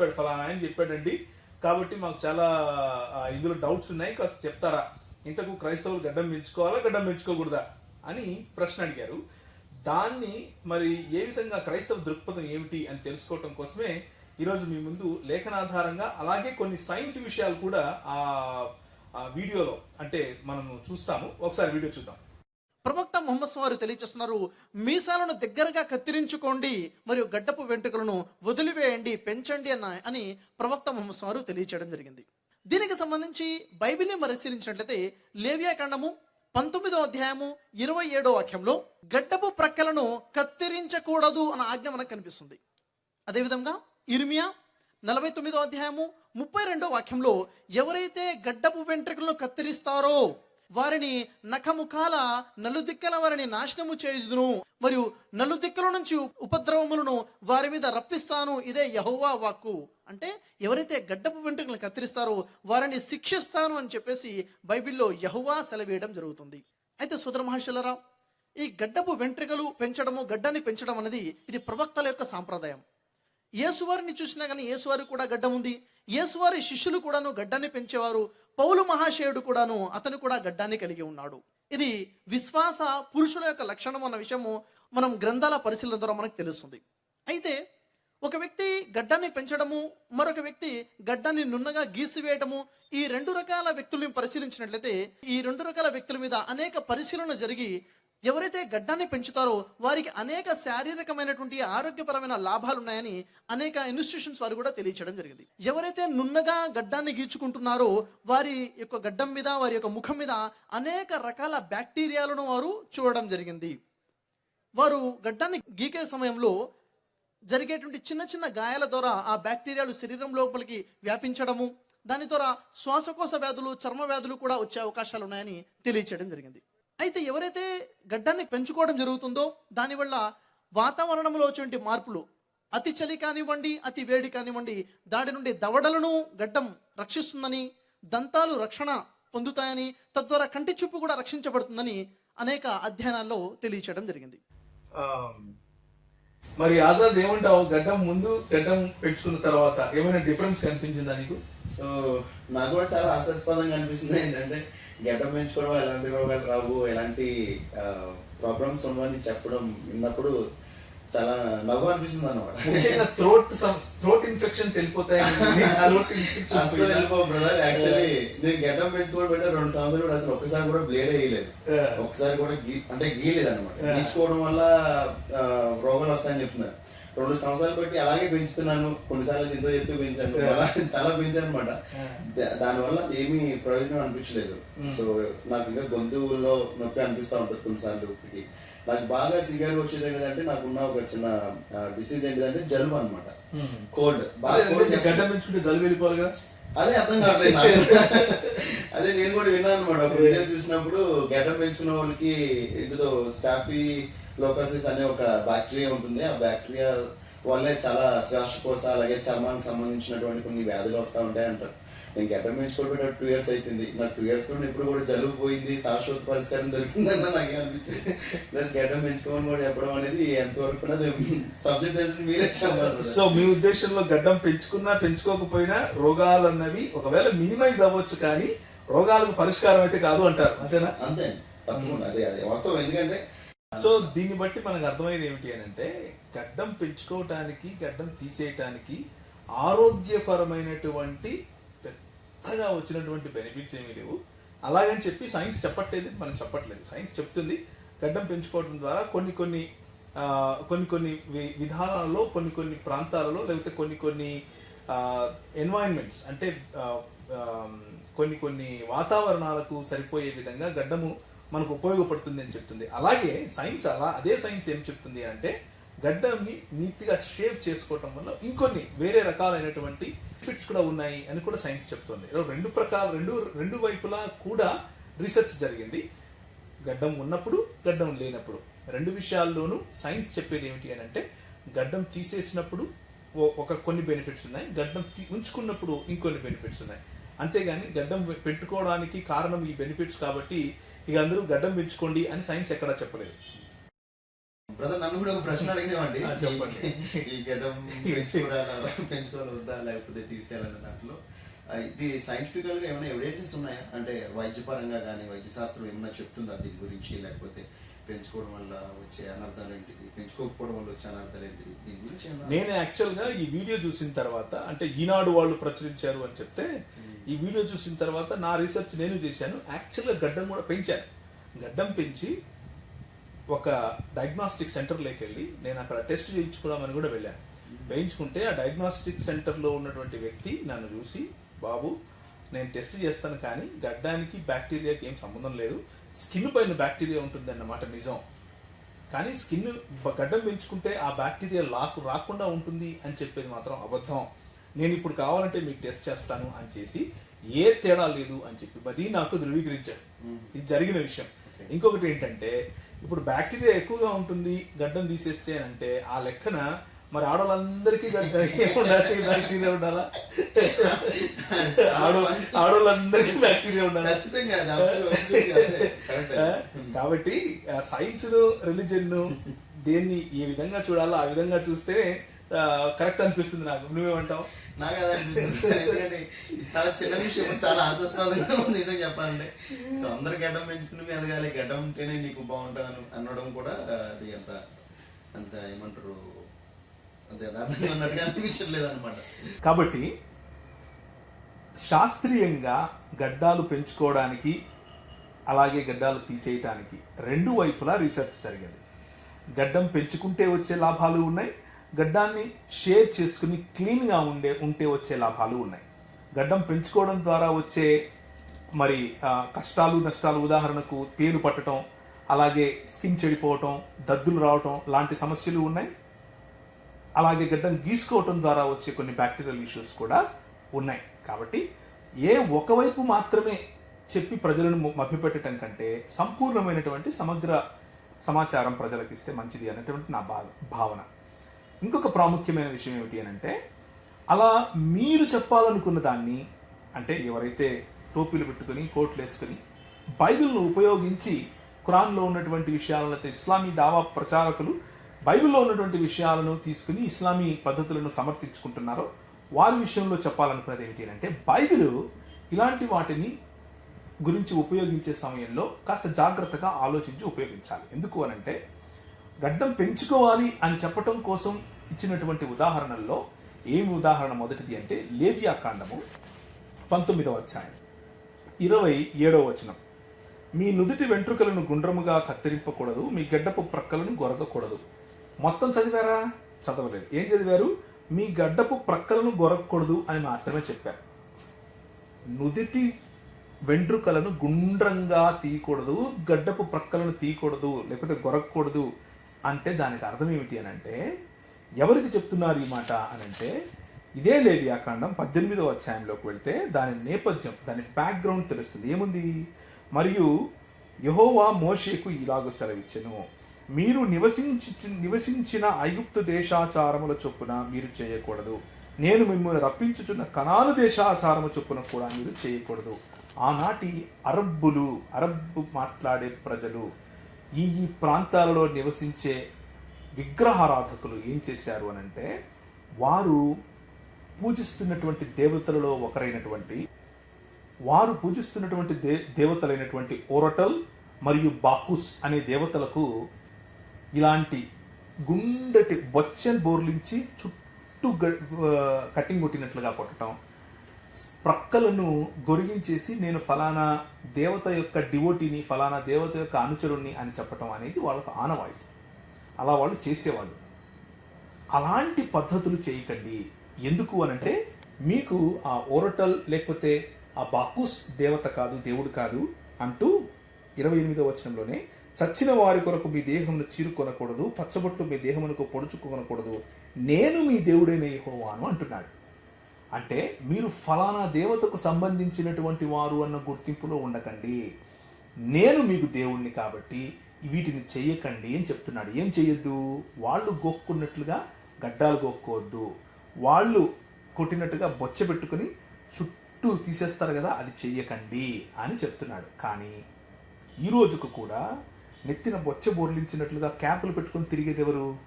చెప్పాడు ఫలానా అని చెప్పాడండి. కాబట్టి మాకు చాలా ఇందులో డౌట్స్ ఉన్నాయి. కాస్త చెప్తారా? ఇంతకు క్రైస్తవులు గడ్డం పెంచుకోవాలా గడ్డం పెంచుకోకూడదా? అని ప్రశ్న అడిగారు. దాన్ని మరి ఏ విధంగా క్రైస్తవ దృక్పథం ఏమిటి అని తెలుసుకోవటం కోసమే ఈరోజు మీ ముందు లేఖనాధారంగా అలాగే కొన్ని సైన్స్ విషయాలు కూడా ఆ వీడియోలో అంటే మనము చూస్తాము. ఒకసారి వీడియో చూద్దాం. ప్రవక్త ముహమ్మద్ వారు తెలియజేస్తున్నారు మీసాలను దగ్గరగా కత్తిరించుకోండి మరియు గడ్డపు వెంట్రుకలను వదిలివేయండి పెంచండి అన్న అని ప్రవక్త మొహమ్మద్ వారు తెలియచేయడం జరిగింది. దీనికి సంబంధించి బైబిల్ని పరిశీలించినట్లయితే లేవియా ఖండము పంతొమ్మిదో అధ్యాయము ఇరవై ఏడో వాక్యంలో గడ్డపు ప్రక్కలను కత్తిరించకూడదు అన్న ఆజ్ఞ మనకు కనిపిస్తుంది. అదేవిధంగా ఇర్మియా నలభై తొమ్మిదో అధ్యాయము ముప్పై రెండో వాక్యంలో ఎవరైతే గడ్డపు వెంట్రుకలను కత్తిరిస్తారో వారిని నఖముఖాల నలుదిక్కల వారిని నాశనము చేయుదును. మరియు నలుదిక్కల నుంచి ఉపద్రవములను వారి మీద రప్పిస్తాను. ఇదే యహోవా వాక్కు. అంటే ఎవరైతే గడ్డపు వెంట్రుకలను కత్తిరిస్తారో వారిని శిక్షిస్తాను అని చెప్పేసి బైబిల్లో యహువా సెలవేయడం జరుగుతుంది. అయితే సుధర మహర్షులరా ఈ గడ్డపు వెంట్రుకలు పెంచడము గడ్డాన్ని పెంచడం అనేది ఇది ప్రవక్తల యొక్క సాంప్రదాయం. యేసువారిని చూసినా కానీ యేసువారి కూడా గడ్డం ఉంది యేసువారి శిష్యులు కూడాను గడ్డాన్ని పెంచేవారు. పౌలు మహాశయుడు కూడాను అతను కూడా గడ్డాన్ని కలిగి ఉన్నాడు. ఇది విశ్వాస పురుషుల యొక్క లక్షణం అన్న విషయము మనం గ్రంథాల పరిశీలన ద్వారా మనకు తెలుస్తుంది. అయితే ఒక వ్యక్తి గడ్డాన్ని పెంచడము మరొక వ్యక్తి గడ్డాన్ని నున్నగా గీసివేయడము ఈ రెండు రకాల వ్యక్తుల్ని పరిశీలించినట్లయితే ఈ రెండు రకాల వ్యక్తుల మీద అనేక పరిశీలన జరిగి ఎవరైతే గడ్డాన్ని పెంచుతారో వారికి అనేక శారీరకమైనటువంటి ఆరోగ్యపరమైన లాభాలు ఉన్నాయని అనేక ఇన్స్టిట్యూషన్స్ వారు కూడా తెలియచేయడం జరిగింది. ఎవరైతే నున్నగా గడ్డాన్ని గీచుకుంటున్నారో వారి యొక్క గడ్డం మీద వారి యొక్క ముఖం మీద అనేక రకాల బ్యాక్టీరియాలను వారు చూడడం జరిగింది. వారు గడ్డాన్ని గీకే సమయంలో జరిగేటువంటి చిన్న చిన్న గాయాల ద్వారా ఆ బ్యాక్టీరియాలు శరీరం లోపలికి వ్యాపించడము దాని ద్వారా శ్వాసకోశ వ్యాధులు చర్మ వ్యాధులు కూడా వచ్చే అవకాశాలు ఉన్నాయని తెలియచేయడం జరిగింది. అయితే ఎవరైతే గడ్డాన్ని పెంచుకోవడం జరుగుతుందో దానివల్ల వాతావరణంలో వచ్చేటువంటి మార్పులు అతి చలి కానివ్వండి అతి వేడి కానివ్వండి దాడి నుండి దవడలను గడ్డం రక్షిస్తుందని దంతాలు రక్షణ పొందుతాయని తద్వారా కంటి చూపు కూడా రక్షించబడుతుందని అనేక అధ్యయనాల్లో తెలియచేయడం జరిగింది. ఆ, మరి ఆజాద్ ఏమంటావు? గడ్డం ముందు గడ్డం పెంచుకున్న తర్వాత ఏమైనా డిఫరెన్స్ కనిపించిందా నీకు? సో నాకు కూడా చాలా హాస్యాస్పదంగా అనిపిస్తుంది ఏంటంటే గడ్డం పెంచుకోవడం ఎలాంటి రోగాలు రావు ఎలాంటి ప్రాబ్లమ్స్ ఉండవని చెప్పడం విన్నప్పుడు చాలా నవ్వు అనిపిస్తుంది అనమాట థ్రోట్ థ్రోట్ ఇన్ఫెక్షన్స్ వెళ్ళిపోతాయి. అసలు వెళ్ళిపో బ్రదర్ యాక్చువల్లీ నేను గడ్డం పెంచుకోవడం పెట్టే రెండు సంవత్సరాలు కూడా అసలు ఒక్కసారి కూడా బ్లేడ్ వేయలేదు. ఒకసారి కూడా గీ అంటే గీయలేదు అనమాట. గీచుకోవడం వల్ల రోగాలు వస్తాయని చెప్తున్నారు. రెండు సంవత్సరాలు బట్టి అలాగే పెంచుతున్నాను. కొన్నిసార్లు ఎంతో ఎత్తు పెంచాను. చాలా పెంచాను అనమాట. దానివల్ల ఏమీ ప్రయోజనం అనిపించలేదు. Mm. సో నాకు ఇంకా గొంతులో నొప్పి అనిపిస్తా ఉంటుంది కొన్నిసార్లు నాకు బాగా సివియర్ వచ్చేది ఏంటంటే నాకున్న ఒక చిన్న డిసీజ్ ఏంటిదంటే జలుబు అనమాట కోల్డ్. బాగా గడ్డం. పెంచుకుంటే జలుబు వెళ్ళిపోవాలి కదా అదే అర్థం కావట్లేదు నాకు. అదే నేను కూడా విన్నాను అనమాట ఒక వీడియో చూసినప్పుడు గడ్డం పెంచుకున్న వాళ్ళకి ఏంటిదో స్టాఫీ లోకసిస్ అనే ఒక బ్యాక్టీరియా ఉంటుంది. ఆ బ్యాక్టీరియా వల్లే చాలా శ్వాసకోశ అలాగే చర్మానికి సంబంధించినటువంటి కొన్ని వ్యాధులు వస్తూ ఉంటాయి అంటారు. నేను గడ్డం పెంచుకోవడం టూ ఇయర్స్ అవుతుంది నాకు టూ ఇయర్స్ కూడా ఇప్పుడు కూడా జలుబు పోయింది శాశ్వత పరిష్కారం దొరికిందన్న నాకు అనిపించింది ప్లస్ గడ్డం పెంచుకోమని కూడా చెప్పడం అనేది ఎంతవరకు సబ్జెక్ట్ తెలిసి మీరే సో మీ ఉద్దేశంలో గడ్డం పెంచుకున్నా పెంచుకోకపోయినా రోగాలు అన్నవి ఒకవేళ మినిమైజ్ అవ్వచ్చు కానీ రోగాలకు పరిష్కారం అయితే కాదు అంటారు. అంతేనా? అంతే తప్పకుండా. అదే అదే. వాస్తవం. ఎందుకంటే సో దీన్ని బట్టి మనకు అర్థమైంది ఏమిటి అని అంటే గడ్డం పెంచుకోవటానికి గడ్డం తీసేయటానికి ఆరోగ్యపరమైనటువంటి పెద్దగా వచ్చినటువంటి బెనిఫిట్స్ ఏమీ లేవు. అలాగని చెప్పి సైన్స్ చెప్పట్లేదు మనం చెప్పట్లేదు. సైన్స్ చెప్తుంది గడ్డం పెంచుకోవడం ద్వారా కొన్ని కొన్ని కొన్ని కొన్ని వి- విధానాలలో కొన్ని కొన్ని ప్రాంతాలలో లేకపోతే కొన్ని కొన్ని ఎన్వైరన్మెంట్స్ అంటే కొన్ని కొన్ని వాతావరణాలకు సరిపోయే విధంగా గడ్డము మనకు ఉపయోగపడుతుంది అని చెప్తుంది. అలాగే సైన్స్ అలా అదే సైన్స్ ఏం చెప్తుంది అంటే గడ్డంని నీట్గా షేవ్ చేసుకోవటం వల్ల ఇంకొన్ని వేరే రకాలైనటువంటి బెనిఫిట్స్ కూడా ఉన్నాయి అని కూడా సైన్స్ చెప్తుంది. రెండు ప్రకార రెండు రెండు వైపులా కూడా రీసెర్చ్ జరిగింది. గడ్డం ఉన్నప్పుడు గడ్డం లేనప్పుడు. రెండు విషయాల్లోనూ సైన్స్ చెప్పేది ఏమిటి అని అంటే గడ్డం తీసేసినప్పుడు ఓ- ఒక కొన్ని బెనిఫిట్స్ ఉన్నాయి. గడ్డం తీ- ఉంచుకున్నప్పుడు ఇంకొన్ని బెనిఫిట్స్ ఉన్నాయి. అంతేగాని గడ్డం పెట్టుకోవడానికి కారణం ఈ బెనిఫిట్స్ కాబట్టి ఇక అందరూ గడ్డం పెంచుకోండి అని సైన్స్ ఎక్కడా చెప్పలేదు. బ్రదర్ నన్ను కూడా ఒక ప్రశ్న అడిగినామండి చెప్పండి. ఈ గడ్డం పెంచుకోవాలా పెంచుకోవాలి వద్దా లేకపోతే తీసేయాలన్న దాంట్లో? ఇది సైంటిఫికల్గా ఏమైనా ఎవిడెన్సెస్ ఉన్నాయా? అంటే వైద్యపరంగా కానీ వైద్య శాస్త్రం ఏమైనా చెప్తుందా దీని గురించి? లేకపోతే పెంచుకోవడం వల్ల వచ్చే అనర్థాలు ఏంటిది? పెంచుకోకపోవడం వల్ల వచ్చే అనర్థాలు ఏంటిది? దీని గురించి నేను యాక్చువల్గా ఈ వీడియో చూసిన తర్వాత అంటే ఈనాడు వాళ్ళు ప్రచురించారు అని చెప్తే ఈ వీడియో చూసిన తర్వాత నా రీసెర్చ్ నేను చేశాను. యాక్చువల్గా గడ్డం కూడా పెంచాను. గడ్డం పెంచి ఒక డయాగ్నాస్టిక్ సెంటర్లోకి వెళ్ళి నేను అక్కడ టెస్ట్ చేయించుకోవడామని కూడా వెళ్ళాను. వేయించుకుంటే ఆ డయాగ్నాస్టిక్ సెంటర్లో ఉన్నటువంటి వ్యక్తి నన్ను చూసి బాబు నేను టెస్ట్ చేస్తాను కానీ గడ్డానికి బ్యాక్టీరియాకి ఏం సంబంధం లేదు. స్కిన్ పైన బ్యాక్టీరియా ఉంటుంది అన్నమాట నిజం. కానీ స్కిన్ గడ్డం పెంచుకుంటే ఆ బ్యాక్టీరియా లాకు రాకుండా ఉంటుంది అని చెప్పేది మాత్రం అబద్ధం. నేను ఇప్పుడు కావాలంటే మీకు టెస్ట్ చేస్తాను అని చేసి ఏ తేడా లేదు అని చెప్పి మరి నాకు ధృవీకరించాడు ఇది జరిగిన విషయం. ఇంకొకటి ఏంటంటే ఇప్పుడు బ్యాక్టీరియా ఎక్కువగా ఉంటుంది గడ్డం తీసేస్తే అంటే ఆ లెక్కన మరి ఆడవాళ్ళందరికీ గడ్డ ఉండాలి బ్యాక్టీరియా ఉండాలా? ఆడో ఆడవాళ్ళందరికీ బ్యాక్టీరియా ఉండాలా? కాబట్టి సైన్స్ రిలీజన్ దేన్ని ఏ విధంగా చూడాలో ఆ విధంగా చూస్తే కరెక్ట్ అనిపిస్తుంది నాకు. నువ్వేమంటావు? నాకు అదే అనిపిస్తుంది. ఎందుకంటే చాలా చిన్న విషయం చాలా ఆశాస్వాదంగా ఉంది నిజం చెప్పాలంటే. సో అందరు గడ్డం పెంచుకుని మీద ఎదగాలి గడ్డం ఉంటేనే నీకు బాగుంటాను అనడం కూడా అది అంత అంత ఏమంటారు అంత యథార్థంగా ఉన్నట్టుగా అనిపించట్లేదు అనమాట. కాబట్టి శాస్త్రీయంగా గడ్డాలు పెంచుకోవడానికి అలాగే గడ్డాలు తీసేయటానికి రెండు వైపులా రీసెర్చ్ జరిగింది. గడ్డం పెంచుకుంటే వచ్చే లాభాలు ఉన్నాయి గడ్డాన్ని షేర్ చేసుకుని క్లీన్గా ఉండే ఉంటే వచ్చే లాభాలు ఉన్నాయి. గడ్డం పెంచుకోవడం ద్వారా వచ్చే మరి కష్టాలు నష్టాలు ఉదాహరణకు పేరు పట్టడం అలాగే స్కిన్ చెడిపోవటం దద్దులు రావటం లాంటి సమస్యలు ఉన్నాయి. అలాగే గడ్డం గీసుకోవటం ద్వారా వచ్చే కొన్ని బ్యాక్టీరియల్ ఇష్యూస్ కూడా ఉన్నాయి. కాబట్టి ఏ ఒకవైపు మాత్రమే చెప్పి ప్రజలను మభ్యపెట్టడం కంటే సంపూర్ణమైనటువంటి సమగ్ర సమాచారం ప్రజలకు ఇస్తే మంచిది అనేటువంటి నా భావ భావన. ఇంకొక ప్రాముఖ్యమైన విషయం ఏమిటి అని అంటే అలా మీరు చెప్పాలనుకున్న దాన్ని అంటే ఎవరైతే టోపీలు పెట్టుకుని కోట్లు వేసుకుని బైబిల్ను ఉపయోగించి ఖురాన్లో ఉన్నటువంటి విషయాలను అయితే ఇస్లామీ దావా ప్రచారకులు బైబిల్లో ఉన్నటువంటి విషయాలను తీసుకుని ఇస్లామీ పద్ధతులను సమర్థించుకుంటున్నారో వారి విషయంలో చెప్పాలనుకున్నది ఏంటి అని అంటే బైబిల్ ఇలాంటి వాటిని గురించి ఉపయోగించే సమయంలో కాస్త జాగ్రత్తగా ఆలోచించి ఉపయోగించాలి. ఎందుకు అనంటే గడ్డం పెంచుకోవాలి అని చెప్పటం కోసం ఇచ్చినటువంటి ఉదాహరణల్లో ఏమి ఉదాహరణ మొదటిది అంటే లేవియా కాండము పంతొమ్మిదవ అధ్యాయం. ఇరవై ఏడవ వచనం. మీ నుదుటి వెంట్రుకలను గుండ్రముగా కత్తిరింపకూడదు మీ గడ్డపు ప్రక్కలను గొరగకూడదు మొత్తం చదివారా? చదవలేదు. ఏం చదివారు? మీ గడ్డపు ప్రక్కలను గొరగకూడదు అని మాత్రమే చెప్పారు. నుదిటి వెంట్రుకలను గుండ్రంగా తీయకూడదు గడ్డపు ప్రక్కలను తీయకూడదు లేకపోతే గొరగకూడదు అంటే దానికి అర్థం ఏమిటి అని అంటే ఎవరికి చెప్తున్నారు ఈ మాట అని అంటే ఇదే లేవియాకాండం పద్దెనిమిదవ అధ్యాయంలోకి వెళ్తే దాని నేపథ్యం దాని బ్యాక్గ్రౌండ్ తెలుస్తుంది. ఏముంది? మరియు యహోవా మోషేకు ఇలాగ సెలవిచ్చను మీరు నివసించి నివసించిన ఐగుప్తు దేశాచారముల చొప్పున మీరు చేయకూడదు. నేను మిమ్మల్ని రప్పించుచున్న కణాలు దేశాచారము చొప్పున కూడా మీరు చేయకూడదు. ఆనాటి అరబ్బులు అరబ్బు మాట్లాడే ప్రజలు ఈ ఈ ప్రాంతాలలో నివసించే విగ్రహారాధకులు ఏం చేశారు అని అంటే వారు పూజిస్తున్నటువంటి దేవతలలో ఒకరైనటువంటి వారు పూజిస్తున్నటువంటి దే దేవతలైనటువంటి ఓరటల్ మరియు బాకుస్ అనే దేవతలకు ఇలాంటి గుండటి బొచ్చన్ బోర్లించి చుట్టూ గ- కటింగ్ కొట్టినట్లుగా కొట్టడం ప్రక్కలను గొరిగించేసి నేను ఫలానా దేవత యొక్క డివోటీని ఫలానా దేవత యొక్క అనుచరుణ్ణి అని చెప్పటం అనేది వాళ్ళకు ఆనవాయితీ. అలా వాళ్ళు చేసేవాళ్ళు. అలాంటి పద్ధతులు చేయకండి. ఎందుకు అనంటే మీకు ఆ ఓరటల్ లేకపోతే ఆ బాకుస్ దేవత కాదు దేవుడు కాదు అంటూ ఇరవై ఎనిమిదో వచనంలోనే చచ్చిన వారి కొరకు మీ దేహమును చీరుకొనకూడదు పచ్చబొట్లు మీ దేహమునకు పొడుచుకొనకూడదు నేను మీ దేవుడైన యెహోవాను అంటున్నాడు. అంటే మీరు ఫలానా దేవతకు సంబంధించినటువంటి వారు అన్న గుర్తింపులో ఉండకండి. నేను మీకు దేవుణ్ణి కాబట్టి వీటిని చెయ్యకండి అని చెప్తున్నాడు. ఏం చెయ్యొద్దు వాళ్ళు గోక్కున్నట్లుగా గడ్డాలు గోక్కోవద్దు. వాళ్ళు కొట్టినట్టుగా బొచ్చ పెట్టుకుని చుట్టూ తీసేస్తారు కదా అది చెయ్యకండి అని చెప్తున్నాడు. కానీ ఈ రోజుకు కూడా నెత్తిన బొచ్చ బోర్లించినట్లుగా క్యాపులు పెట్టుకొని తిరిగేది ఎవరు?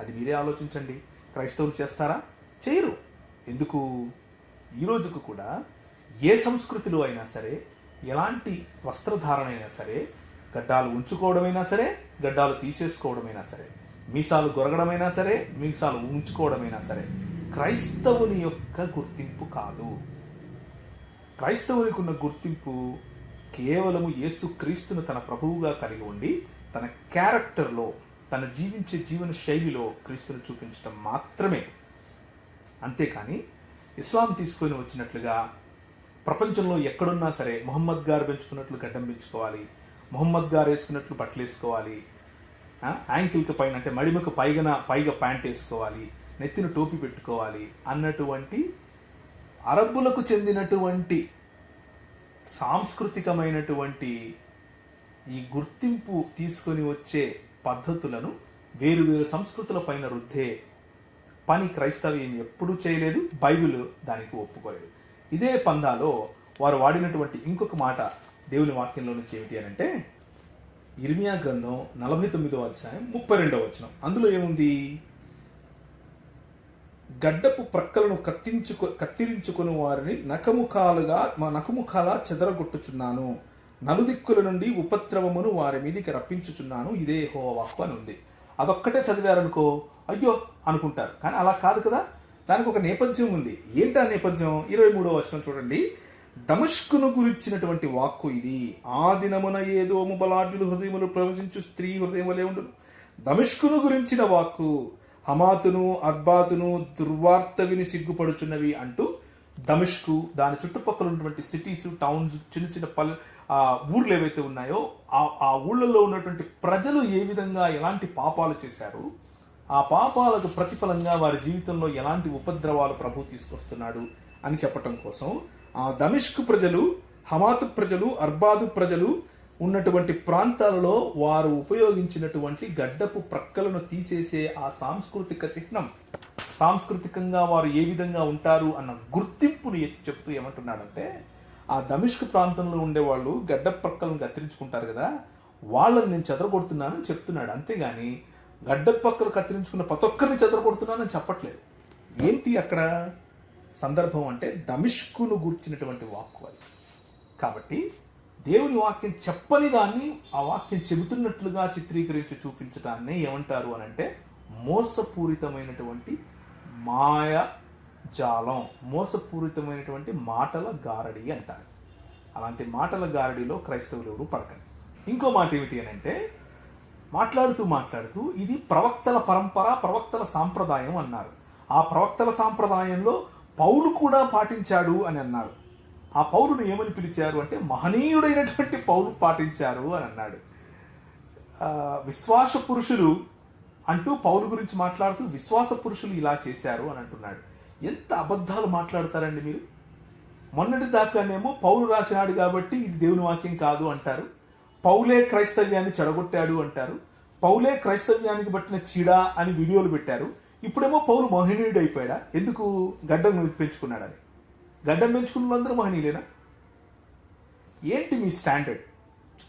అది మీరే ఆలోచించండి. క్రైస్తవులు చేస్తారా? చేయరు. ఎందుకు? ఈ రోజుకు కూడా ఏ సంస్కృతిలో అయినా సరే ఎలాంటి వస్త్రధారణ అయినా సరే గడ్డాలు ఉంచుకోవడమైనా సరే గడ్డాలు తీసేసుకోవడమైనా సరే మీసాలు గొరగడమైనా సరే మీసాలు ఉంచుకోవడమైనా సరే క్రైస్తవుని యొక్క గుర్తింపు కాదు. క్రైస్తవునికి ఉన్న గుర్తింపు కేవలము యేసు క్రీస్తును తన ప్రభువుగా కలిగి ఉండి తన క్యారెక్టర్లో తన జీవించే జీవన శైలిలో క్రీస్తును చూపించడం మాత్రమే. అంతేకాని ఇస్లాం తీసుకొని వచ్చినట్లుగా ప్రపంచంలో ఎక్కడున్నా సరే మొహమ్మద్ గారు పెంచుకున్నట్లు గడ్డం పెంచుకోవాలి మొహమ్మద్ గారు వేసుకున్నట్లు బట్టలు వేసుకోవాలి యాంకిల్కి పైన అంటే మడిమకు పైగన పైగా ప్యాంట్ వేసుకోవాలి నెత్తిన టోపీ పెట్టుకోవాలి అన్నటువంటి అరబ్బులకు చెందినటువంటి సాంస్కృతికమైనటువంటి ఈ గుర్తింపు తీసుకొని వచ్చే పద్ధతులను వేరు వేరు సంస్కృతుల పైన రుద్దే పని క్రైస్తవ్యం ఎప్పుడూ చేయలేదు బైబిల్ దానికి ఒప్పుకోలేదు. ఇదే పందాలో వారు వాడినటువంటి ఇంకొక మాట దేవుని వాక్యంలో నుంచి ఏమిటి అని అంటే ఇర్మియా గ్రంథం నలభై తొమ్మిదో అధ్యాయం ముప్పై రెండవ వచనం. అందులో ఏముంది? గడ్డపు ప్రక్కలను కత్తించుకు కత్తిరించుకుని వారిని నకముఖాలుగా మా నకముఖాల చెదరగొట్టుచున్నాను. నలుదిక్కుల నుండి ఉపద్రవమును వారి మీదికి రప్పించుచున్నాను. ఇదే హోవాక్కు అని ఉంది. అదొక్కటే చదివారనుకో అయ్యో అనుకుంటారు. కానీ అలా కాదు కదా. దానికి ఒక నేపథ్యం ఉంది. ఏంటి ఆ నేపథ్యం? ఇరవై మూడో వచనం చూడండి. దమష్కును గురించినటువంటి వాక్కు ఇది. ఆ దినమున ఏదో బలాఢ్యులు హృదయములు ప్రవశించు స్త్రీ హృదయం వలె ఉండును. దమష్కును గురించిన వాక్కు హమాతును అర్బాతును దుర్వార్త విని సిగ్గుపడుచున్నవి అంటూ దమిష్కు దాని చుట్టుపక్కల ఉన్నటువంటి సిటీస్ టౌన్స్ చిన్న చిన్న పల్లె ఊర్లు ఏవైతే ఉన్నాయో ఆ ఆ ఊళ్ళలో ఉన్నటువంటి ప్రజలు ఏ విధంగా ఎలాంటి పాపాలు చేశారు ఆ పాపాలకు ప్రతిఫలంగా వారి జీవితంలో ఎలాంటి ఉపద్రవాలు ప్రభు తీసుకొస్తున్నాడు అని చెప్పటం కోసం ఆ దమిష్కు ప్రజలు హమాతు ప్రజలు అర్బాదు ప్రజలు ఉన్నటువంటి ప్రాంతాలలో వారు ఉపయోగించినటువంటి గడ్డపు ప్రక్కలను తీసేసే ఆ సాంస్కృతిక చిహ్నం సాంస్కృతికంగా వారు ఏ విధంగా ఉంటారు అన్న గుర్తింపును ఎత్తి చెప్తూ ఏమంటున్నాడంటే ఆ దమిష్క్ ప్రాంతంలో ఉండేవాళ్ళు గడ్డ ప్రక్కలను కత్తిరించుకుంటారు కదా వాళ్ళని నేను చెదరగొడుతున్నానని చెప్తున్నాడు. అంతేగాని గడ్డ పక్కలు కత్తిరించుకున్న ప్రతి ఒక్కరిని చెదరగొడుతున్నానని చెప్పట్లేదు. ఏంటి అక్కడ సందర్భం అంటే దమిష్కును గూర్చినటువంటి వాక్కు అది. కాబట్టి దేవుని వాక్యం చెప్పని దాన్ని ఆ వాక్యం చెబుతున్నట్లుగా చిత్రీకరించి చూపించడాన్ని ఏమంటారు అని అంటే మోసపూరితమైనటువంటి మాయ జాలం మోసపూరితమైనటువంటి మాటల గారడి అంటారు. అలాంటి మాటల గారడిలో క్రైస్తవులు ఎవరు పడకండి. ఇంకో మాట ఏమిటి అని అంటే మాట్లాడుతూ మాట్లాడుతూ ఇది ప్రవక్తల పరంపర ప్రవక్తల సాంప్రదాయం అన్నారు. ఆ ప్రవక్తల సాంప్రదాయంలో పౌలు కూడా పాటించాడు అని అన్నారు. ఆ పౌరును ఏమని పిలిచారు అంటే మహనీయుడైనటువంటి పౌలు పాటించారు అని అన్నాడు. విశ్వాస పురుషులు అంటూ పౌలు గురించి మాట్లాడుతూ విశ్వాస పురుషులు ఇలా చేశారు అని అంటున్నాడు. ఎంత అబద్ధాలు మాట్లాడతారండి మీరు? మొన్నటి దాకానేమో పౌలు రాసినాడు కాబట్టి ఇది దేవుని వాక్యం కాదు అంటారు. పౌలే క్రైస్తవ్యాన్ని చెడగొట్టాడు అంటారు. పౌలే క్రైస్తవ్యానికి పట్టిన చీడ అని వీడియోలు పెట్టారు. ఇప్పుడేమో పౌలు మోహినీయుడు అయిపోయాడా ఎందుకు గడ్డం పెంచుకున్నాడని గడ్డం పెంచుకున్న వాళ్ళందరూ మహనీయులేనా? ఏంటి మీ స్టాండర్డ్?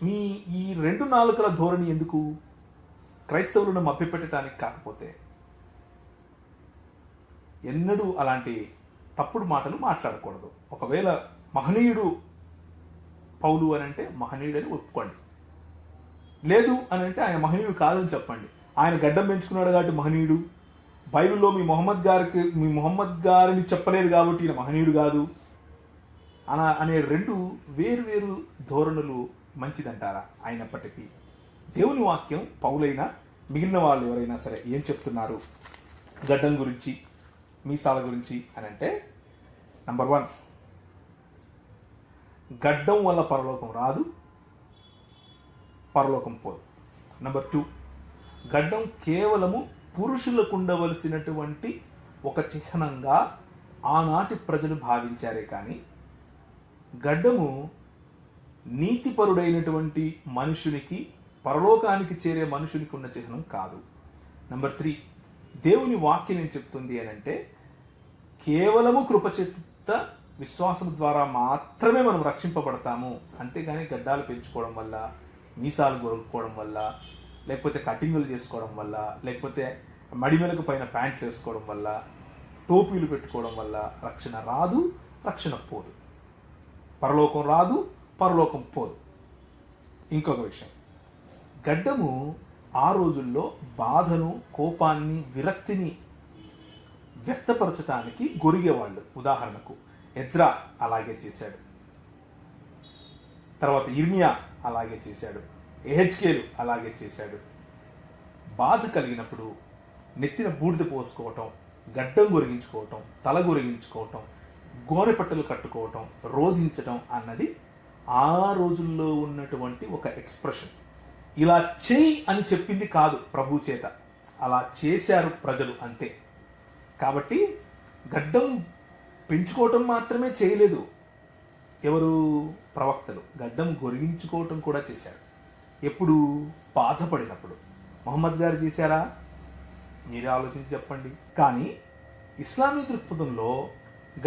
మీ ఈ రెండు నాలుకల ధోరణి ఎందుకు? క్రైస్తవులను మభ్యపెట్టడానికి కాకపోతే ఎన్నడూ అలాంటి తప్పుడు మాటలు మాట్లాడకూడదు. ఒకవేళ మహనీయుడు పౌలు అని అంటే మహనీయుడని ఒప్పుకోండి. లేదు అని అంటే ఆయన మహనీయుడు కాదని చెప్పండి. ఆయన గడ్డం పెంచుకున్నాడు కాబట్టి మహనీయుడు. బైబిల్లో మీ మొహమ్మద్ గారికి మీ మొహమ్మద్ గారిని చెప్పలేదు కాబట్టి ఈయన మహనీయుడు కాదు. అన అనే రెండు వేరు వేరు ధోరణులు మంచిదంటారా? అయినప్పటికీ దేవుని వాక్యం పౌలైనా మిగిలిన వాళ్ళు ఎవరైనా సరే ఏం చెప్తున్నారు? గడ్డం గురించి మీసాల గురించి అని అంటే నంబర్ వన్ గడ్డం వల్ల పరలోకం రాదు పరలోకం పోదు. నంబర్ టూ గడ్డం కేవలము పురుషులకు ఉండవలసినటువంటి ఒక చిహ్నంగా ఆనాటి ప్రజలు భావించారే కానీ గడ్డము నీతిపరుడైనటువంటి మనుషునికి పరలోకానికి చేరే మనుషునికి ఉన్న చిహ్నం కాదు. నెంబర్ త్రీ దేవుని వాక్యం ఏం చెప్తుంది అని అంటే కేవలము కృపచిత్త విశ్వాసం ద్వారా మాత్రమే మనం రక్షింపబడతాము. అంతేగాని గడ్డాలు పెంచుకోవడం వల్ల మీసాలు కొనుక్కోవడం వల్ల లేకపోతే కటింగులు చేసుకోవడం వల్ల లేకపోతే మడిమెలకు పైన ప్యాంట్లు వేసుకోవడం వల్ల టోపీలు పెట్టుకోవడం వల్ల రక్షణ రాదు రక్షణ పోదు. పరలోకం రాదు పరలోకం పోదు. ఇంకొక విషయం. గడ్డము ఆ రోజుల్లో బాధను కోపాన్ని విరక్తిని వ్యక్తపరచటానికి గొరిగేవాళ్ళు. ఉదాహరణకు ఎజ్రా అలాగే చేశాడు. తర్వాత ఇర్మియా అలాగే చేశాడు. ఎహెచ్కేలు అలాగే చేశాడు. బాధ కలిగినప్పుడు నెత్తిన బూడిద పోసుకోవటం గడ్డం గొరిగించుకోవటం తల గొరిగించుకోవటం గోనె పట్టలు కట్టుకోవటం రోధించటం అన్నది ఆ రోజుల్లో ఉన్నటువంటి ఒక ఎక్స్ప్రెషన్. ఇలా చేయి అని చెప్పింది కాదు ప్రభు చేత. అలా చేశారు ప్రజలు అంతే. కాబట్టి గడ్డం పెంచుకోవటం మాత్రమే చేయలేదు. ఎవరు? ప్రవక్తలు. గడ్డం గొరిగించుకోవటం కూడా చేశారు. ఎప్పుడు? బాధపడినప్పుడు. మొహమ్మద్ గారు చేశారా? మీరే ఆలోచించి చెప్పండి. కానీ ఇస్లామీ దృక్పథంలో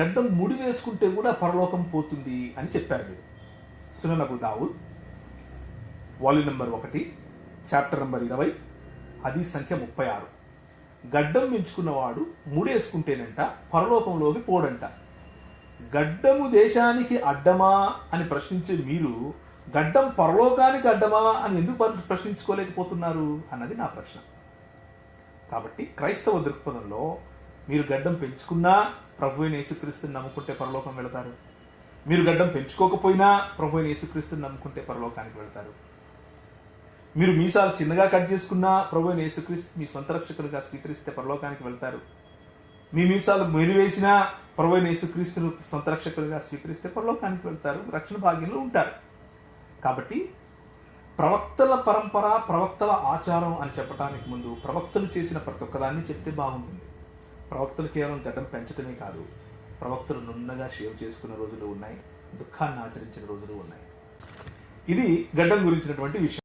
గడ్డం ముడి వేసుకుంటే కూడా పరలోకం పోతుంది అని చెప్పారు మీరు. సుననబు దావుద్ వాల్యూమ్ నెంబర్ ఒకటి చాప్టర్ నెంబర్ ఇరవై అది సంఖ్య ముప్పై ఆరు. గడ్డం పెంచుకున్నవాడు ముడేసుకుంటేనంట పరలోకంలోకి పోడంట. గడ్డము దేశానికి అడ్డమా అని ప్రశ్నించే మీరు గడ్డం పరలోకానికి అడ్డమా అని ఎందుకు ప్రశ్నించుకోలేకపోతున్నారు అన్నది నా ప్రశ్న. కాబట్టి క్రైస్తవ దృక్పథంలో మీరు గడ్డం పెంచుకున్నా ప్రభు యేసుక్రీస్తుని నమ్ముకుంటే పరలోకం వెళతారు. మీరు గడ్డం పెంచుకోకపోయినా ప్రభు యేసుక్రీస్తుని నమ్ముకుంటే పరలోకానికి వెళతారు. మీరు మీసాలు చిన్నగా కట్ చేసుకున్నా ప్రభు యేసుక్రీస్తు మీ సొంత రక్షకులుగా స్వీకరిస్తే పరలోకానికి వెళ్తారు. మీ మీసాలు మెరివేసినా ప్రభు యేసుక్రీస్తును సొంత రక్షకులుగా స్వీకరిస్తే పరలోకానికి వెళ్తారు. రక్షణ భాగ్యంలో ఉంటారు. కాబట్టి ప్రవక్తల పరంపర ప్రవక్తల ఆచారం అని చెప్పడానికి ముందు ప్రవక్తలు చేసిన ప్రతి ఒక్కదాన్ని చెప్తే బాగుంటుంది. ప్రవక్తలు కేవలం గడ్డం పెంచడమే కాదు ప్రవక్తలు నున్నగా షేవ్ చేసుకున్న రోజులు ఉన్నాయి దుఃఖాన్ని ఆచరించిన రోజులు ఉన్నాయి. ఇది గడ్డం గురించినటువంటి విషయం.